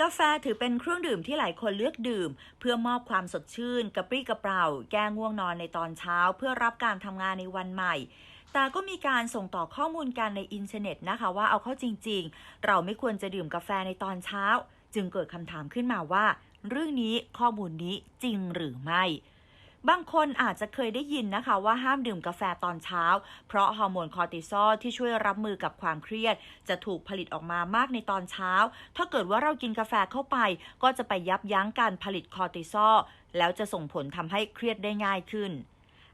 กาแฟถือเป็นเครื่องดื่มที่หลายคนเลือกดื่ม เพื่อมอบความสดชื่น กระปรี้กระเปร่า แก้ง่วงนอนในตอนเช้า เพื่อรับการทำงานในวันใหม่ แต่ก็มีการส่งต่อข้อมูลกันในอินเทอร์เน็ตนะคะว่าเอาเข้าจริง ๆ เราไม่ควรจะดื่มกาแฟในตอนเช้า จึงเกิดคำถามขึ้นมาว่า เรื่องนี้ข้อมูลนี้จริงหรือไม่ บางคนอาจจะเคยได้ยินนะคะว่าห้ามดื่มกาแฟตอนเช้า เพราะฮอร์โมนคอร์ติซอลที่ช่วยรับมือกับความเครียด จะถูกผลิตออกมามากในตอนเช้า ถ้าเกิดว่าเรากินกาแฟเข้าไป ก็จะไปยับยั้งการผลิตคอร์ติซอลแล้วจะส่งผลทำให้เครียดได้ง่ายขึ้น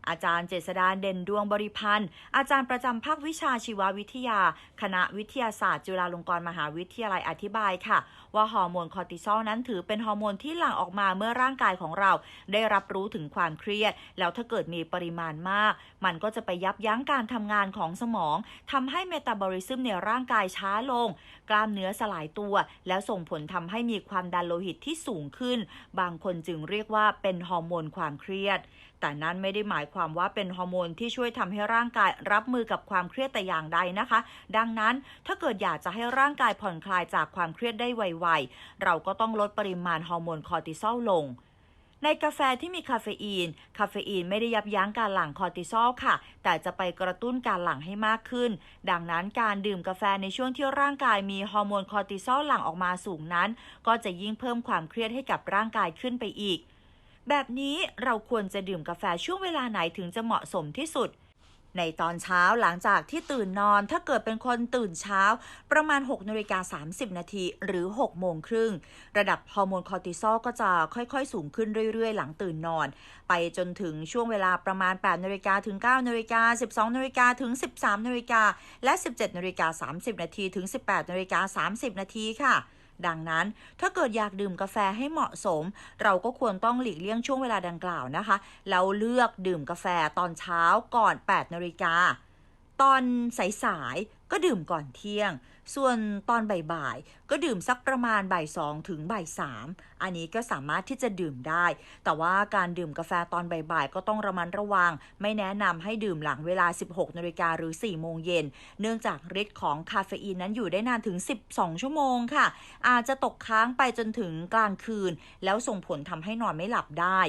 อาจารย์เจษดาเด่นดวงบริพันธ์ อาจารย์ประจำภาควิชาชีววิทยา คณะวิทยาศาสตร์ จุฬาลงกรณ์มหาวิทยาลัยอธิบายค่ะ ว่าฮอร์โมนคอร์ติซอลนั้นถือเป็นฮอร์โมนที่หลั่งออกมาเมื่อร่างกายของเรา ได้รับรู้ถึงความเครียด แล้วถ้าเกิดมีปริมาณมาก มันก็จะไปยับยั้งการทำงานของสมอง ทำให้เมตาบอลิซึมในร่างกายช้าลง กล้ามเนื้อสลายตัว แล้วส่งผลทำให้มีความดันโลหิตที่สูงขึ้น บางคนจึงเรียกว่าเป็นฮอร์โมนความเครียด แต่นั้นไม่ได้หมายความว่าเป็นฮอร์โมนที่ช่วยทำให้ร่างกายรับมือกับความเครียดแต่อย่างใดนะคะ ดังนั้นถ้าเกิดอยากจะให้ร่างกายผ่อนคลายจากความเครียดได้ไวๆ เราก็ต้องลดปริมาณฮอร์โมนคอร์ติซอลลงในกาแฟที่มีคาเฟอีน คาเฟอีนไม่ได้ยับยั้งการหลั่งคอร์ติซอลค่ะ แต่จะไปกระตุ้นการหลั่งให้มากขึ้น ดังนั้นการดื่มกาแฟในช่วงที่ร่างกายมีฮอร์โมนคอร์ติซอลหลั่งออกมาสูงนั้น ก็จะยิ่งเพิ่มความเครียดให้กับร่างกายขึ้นไปอีก แบบนี้เราควรจะดื่มกาแฟช่วงเวลาไหนถึงจะเหมาะสมที่สุด ในตอนเช้าหลังจากที่ตื่นนอนถ้าเกิดเป็นคนตื่นเช้า ประมาณ6นาฬิกา30 นาทีหรือ 6 โมงครึ่ง ระดับฮอร์โมนคอร์ติซอลก็จะค่อยๆ สูงขึ้นเรื่อยๆ หลังตื่นนอน ไปจนถึงช่วงเวลาประมาณ8นาฬิกาถึง9นาฬิกา12นาฬิกาถึง 13นาฬิกาและ 17นาฬิกา30 นาทีถึง 18นาฬิกา30 นาทีค่ะ ดังนั้น ถ้าเกิดอยากดื่มกาแฟให้เหมาะสม เราก็ควรต้องหลีกเลี่ยงช่วงเวลาดังกล่าวนะคะแล้วเลือกดื่มกาแฟตอนเช้าก่อน 8นาฬิกาตอนสายๆ ก็ดื่มก่อนเที่ยง ส่วนตอนบ่ายๆ ก็ดื่มสักประมาณบ่ายสองถึงบ่ายสามอันนี้ก็สามารถที่จะดื่มได้ แต่ว่าการดื่มกาแฟตอนบ่ายๆ ก็ต้องระมัดระวัง ไม่แนะนำให้ดื่มหลังเวลา 16นาฬิกาหรือ4โมงเย็น เนื่องจากฤทธิ์ของคาเฟอีนนั้นอยู่ได้นานถึง 12 ชั่วโมงค่ะ อาจจะตกค้างไปจนถึงกลางคืน แล้วส่งผลทำให้นอนไม่หลับได้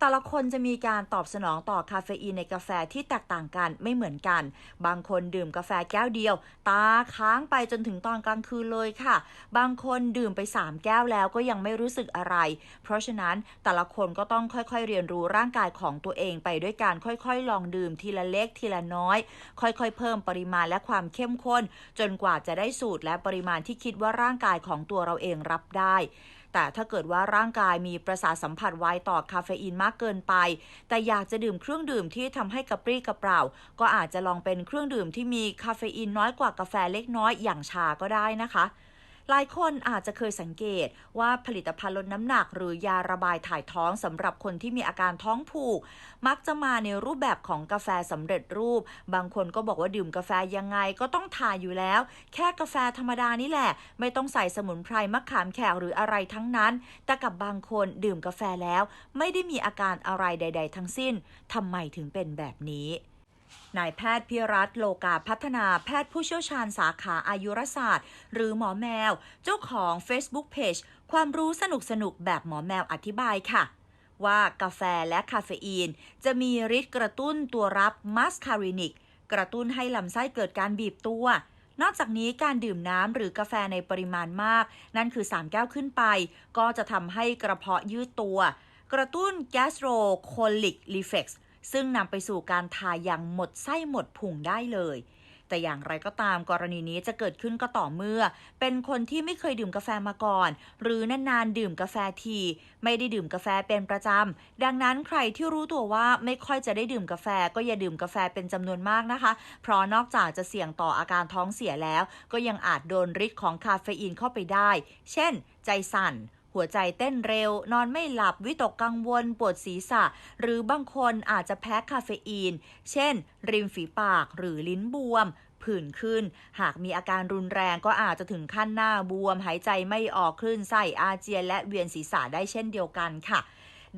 แต่ละคนจะมีการตอบสนองต่อคาเฟอีนในกาแฟที่แตกต่างกันไม่เหมือนกัน บางคนดื่มกาแฟแก้วเดียว ตาค้างไปจนถึงตอนกลางคืนเลยค่ะ บางคนดื่มไป 3 แก้วแล้วก็ยังไม่รู้สึกอะไร เพราะฉะนั้นแต่ละคนก็ต้องค่อยๆเรียนรู้ร่างกายของตัวเองไปด้วยการค่อยๆ ลองดื่มทีละเล็กทีละน้อย ค่อยๆ เพิ่มปริมาณและความเข้มข้น จนกว่าจะได้สูตรและปริมาณที่คิดว่าร่างกายของตัวเราเองรับได้ แต่ถ้าเกิดว่าร่างกายมีประสาทสัมผัสไวต่อคาเฟอีนมากเกินไป แต่อยากจะดื่มเครื่องดื่มที่ทำให้กระปรี้กระเปร่า ก็อาจจะลองเป็นเครื่องดื่มที่มีคาเฟอีนน้อยกว่ากาแฟเล็กน้อยอย่างชาก็ได้นะคะ หลายคนอาจจะเคยสังเกตว่าผลิตภัณฑ์ลดน้ำหนัก หรือยาระบายถ่ายท้องสำหรับคนที่มีอาการท้องผูก มักจะมาในรูปแบบของกาแฟสำเร็จรูป บางคนก็บอกว่าดื่มกาแฟยังไงก็ต้องทานอยู่แล้ว แค่กาแฟธรรมดานี่แหละ ไม่ต้องใส่สมุนไพรมะขามแขกหรืออะไรทั้งนั้น แต่กับบางคนดื่มกาแฟแล้ว ไม่ได้มีอาการอะไรใด ๆ ทั้งสิ้นทำไมถึงเป็นแบบนี้ นายแพทย์พิรัตน์โลกาพัฒนาแพทย์ผู้เชี่ยวชาญสาขาอายุรศาสตร์ หรือหมอแมว เจ้าของ Facebook Page ความรู้สนุกสนุกแบบหมอแมวอธิบายค่ะ ว่ากาแฟและคาเฟอีน จะมีฤทธิ์กระตุ้นตัวรับมัสคารินิก กระตุ้นให้ลำไส้เกิดการบีบตัวนอกจากนี้การดื่มน้ำหรือกาแฟในปริมาณมาก นั่นคือ 3 แก้วขึ้นไป ก็จะทำให้กระเพาะยืดตัว กระตุ้น gastrocolic reflex ซึ่งนำไปสู่การทายอย่างหมดไส้หมดพุงได้เลย แต่อย่างไรก็ตามกรณีนี้จะเกิดขึ้นก็ต่อเมื่อ เป็นคนที่ไม่เคยดื่มกาแฟมาก่อน หรือนานๆดื่มกาแฟที ไม่ได้ดื่มกาแฟเป็นประจำ ดังนั้นใครที่รู้ตัวว่าไม่ค่อยจะได้ดื่มกาแฟก็อย่าดื่มกาแฟเป็นจำนวนมากนะคะ เพราะนอกจากจะเสี่ยงต่ออาการท้องเสียแล้ว ก็ยังอาจโดนฤทธิ์ของคาเฟอีนเข้าไปได้ เช่น ใจสั่น หัวใจเต้นเร็ว นอนไม่หลับ วิตกกังวล ปวดศีรษะ หรือบางคนอาจจะแพ้คาเฟอีน เช่น ริมฝีปากหรือลิ้นบวมผื่นขึ้น หากมีอาการรุนแรงก็อาจจะถึงขั้นหน้าบวม หายใจไม่ออกคลื่นไส้อาเจียนและเวียนศีรษะได้เช่นเดียวกันค่ะ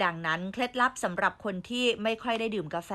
ดังนั้นเคล็ดลับสำหรับคนที่ไม่ค่อยได้ดื่มกาแฟ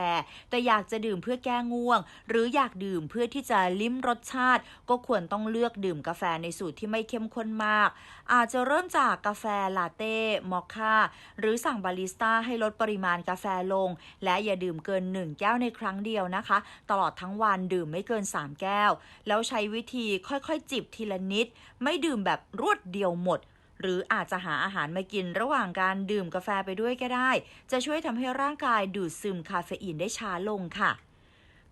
แต่อยากจะดื่มเพื่อแก้ง่วง หรืออยากดื่มเพื่อที่จะลิ้มรสชาติ ก็ควรต้องเลือกดื่มกาแฟในสูตรที่ไม่เข้มข้นมาก อาจจะเริ่มจากกาแฟลาเต้มอคค่าหรือสั่งบาริสต้าให้ลดปริมาณกาแฟลง และอย่าดื่มเกิน 1 แก้วในครั้งเดียวนะคะ ตลอดทั้งวันดื่มไม่เกิน 3 แก้ว แล้วใช้วิธีค่อยๆ จิบทีละนิด ไม่ดื่มแบบรวดเดียวหมด หรืออาจจะหาอาหารมากินระหว่างการดื่มกาแฟไปด้วยก็ได้ จะช่วยทำให้ร่างกายดูดซึมคาเฟอีนได้ช้าลงค่ะ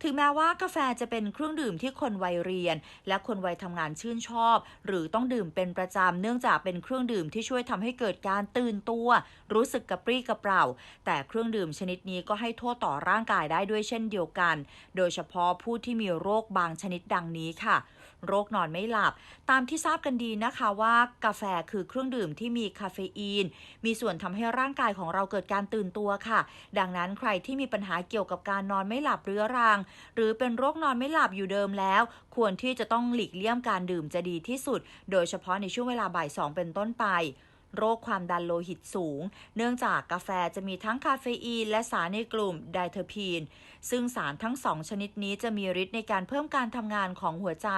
ถึงแม้ว่ากาแฟจะเป็นเครื่องดื่มที่คนวัยเรียน และคนวัยทำงานชื่นชอบ หรือต้องดื่มเป็นประจำเนื่องจากเป็นเครื่องดื่มที่ช่วยทำให้เกิดการตื่นตัว รู้สึกกระปรี้กระเปร่า แต่เครื่องดื่มชนิดนี้ก็ให้โทษต่อร่างกายได้ด้วยเช่นเดียวกัน โดยเฉพาะผู้ที่มีโรคบางชนิดดังนี้ค่ะ โรคนอนไม่หลับ ตามที่ทราบกันดีนะคะว่ากาแฟคือเครื่องดื่มที่มีคาเฟอีน มีส่วนทำให้ร่างกายของเราเกิดการตื่นตัวค่ะ ดังนั้นใครที่มีปัญหาเกี่ยวกับการนอนไม่หลับเรื้อรัง หรือเป็นโรคนอนไม่หลับอยู่เดิมแล้ว ควรที่จะต้องหลีกเลี่ยงการดื่มจะดีที่สุด โดยเฉพาะในช่วงเวลาบ่ายสองเป็นต้นไป โรคความดันโลหิตสูง เนื่องจากกาแฟจะมีทั้งคาเฟอีน และสารในกลุ่มไดเทอร์พีน ซึ่งสารทั้งสองชนิดนี้จะมีฤทธิ์ในการเพิ่มการทำงานของหัวใจ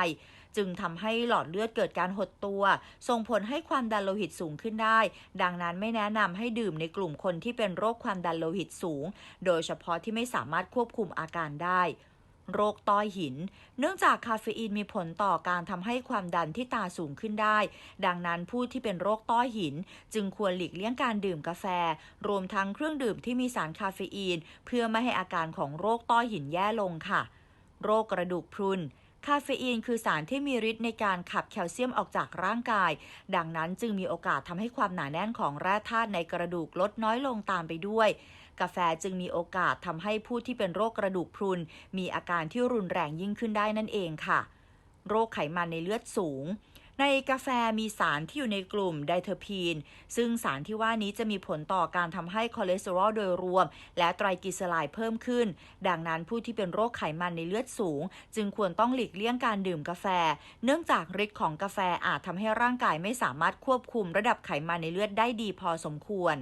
จึงทำให้หลอดเลือดเกิดการหดตัว ส่งผลให้ความดันโลหิตสูงขึ้นได้ ดังนั้นไม่แนะนำให้ดื่มในกลุ่มคนที่เป็นโรคความดันโลหิตสูง โดยเฉพาะที่ไม่สามารถควบคุมอาการได้ โรคต้อหิน เนื่องจากคาเฟอีนมีผลต่อการทำให้ความดันที่ตาสูงขึ้นได้ ดังนั้นผู้ที่เป็นโรคต้อหิน จึงควรหลีกเลี่ยงการดื่มกาแฟ รวมทั้งเครื่องดื่มที่มีสารคาเฟอีน เพื่อไม่ให้อาการของโรคต้อหินแย่ลงค่ะ โรคกระดูกพรุน คาเฟอีนคือสารที่มีฤทธิ์ในการขับแคลเซียมออกจากร่างกาย ดังนั้นจึงมีโอกาสทำให้ความหนาแน่นของแร่ธาตุในกระดูกลดน้อยลงตามไปด้วย กาแฟจึงมีโอกาสทำให้ผู้ที่เป็นโรคกระดูกพรุน มีอาการที่รุนแรงยิ่งขึ้นได้นั่นเองค่ะ โรคไขมันในเลือดสูง ในกาแฟมีสารที่อยู่ในกลุ่มไดเทอร์พีน ซึ่งสารที่ว่านี้จะมีผลต่อการทำให้คอเลสเตอรอลโดยรวม และไตรกลีเซอไรด์เพิ่มขึ้น ดังนั้นผู้ที่เป็นโรคไขมันในเลือดสูง จึงควรต้องหลีกเลี่ยงการดื่มกาแฟ เนื่องจากฤทธิ์ของกาแฟอาจทำให้ร่างกายไม่สามารถควบคุมระดับไขมันในเลือดได้ดีพอสมควร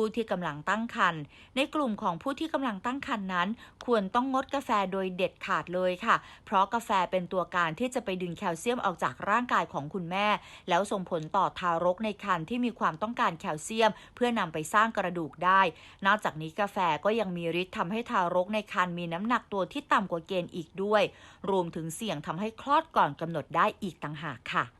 ผู้ที่กำลังตั้งครรภ์ในกลุ่มของผู้ที่กำลังตั้งครรภ์นั้น ควรต้องงดกาแฟโดยเด็ดขาดเลยค่ะ เพราะกาแฟเป็นตัวการที่จะไปดึงแคลเซียมออกจากร่างกายของคุณแม่ แล้วส่งผลต่อทารกในครรภ์ที่มีความต้องการแคลเซียม เพื่อนำไปสร้างกระดูกได้ นอกจากนี้กาแฟก็ยังมีฤทธิ์ทำให้ทารกในครรภ์มีน้ำหนักตัวที่ต่ำกว่าเกณฑ์อีกด้วย รวมถึงเสี่ยงทำให้คลอดก่อนกำหนดได้อีกต่างหากค่ะ